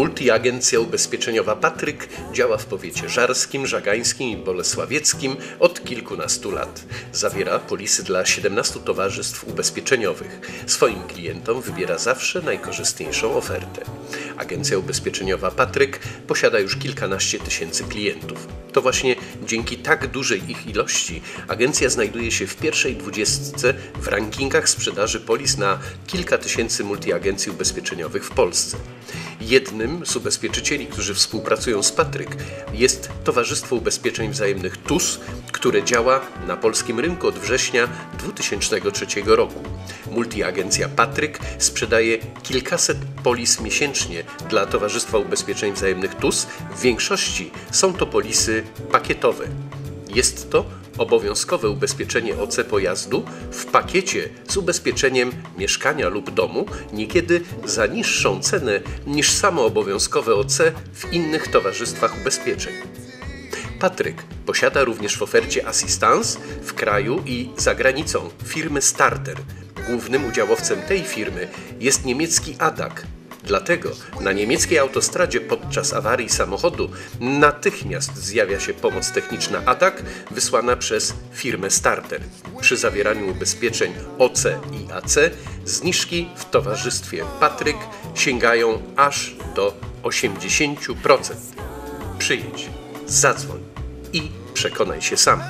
Multiagencja ubezpieczeniowa Patryk działa w powiecie żarskim, żagańskim i bolesławieckim od kilkunastu lat. Zawiera polisy dla 17 towarzystw ubezpieczeniowych. Swoim klientom wybiera zawsze najkorzystniejszą ofertę. Agencja ubezpieczeniowa Patryk posiada już kilkanaście tysięcy klientów. To właśnie dzięki tak dużej ich ilości agencja znajduje się w pierwszej dwudziestce w rankingach sprzedaży polis na kilka tysięcy multiagencji ubezpieczeniowych w Polsce. Jednym z ubezpieczycieli, którzy współpracują z Patryk, jest Towarzystwo Ubezpieczeń Wzajemnych TUS, które działa na polskim rynku od września 2003 roku. Multiagencja Patryk sprzedaje kilkaset polis miesięcznie dla Towarzystwa Ubezpieczeń Wzajemnych TUS. W większości są to polisy pakietowe. Jest to obowiązkowe ubezpieczenie OC pojazdu w pakiecie z ubezpieczeniem mieszkania lub domu, niekiedy za niższą cenę niż samo obowiązkowe OC w innych towarzystwach ubezpieczeń. Patryk posiada również w ofercie assistance w kraju i za granicą firmy Starter. Głównym udziałowcem tej firmy jest niemiecki Adak, Dlatego na niemieckiej autostradzie podczas awarii samochodu natychmiast zjawia się pomoc techniczna ATAK wysłana przez firmę Starter. Przy zawieraniu ubezpieczeń OC i AC zniżki w towarzystwie Patryk sięgają aż do 80%. Przyjedź, zadzwoń i przekonaj się sam.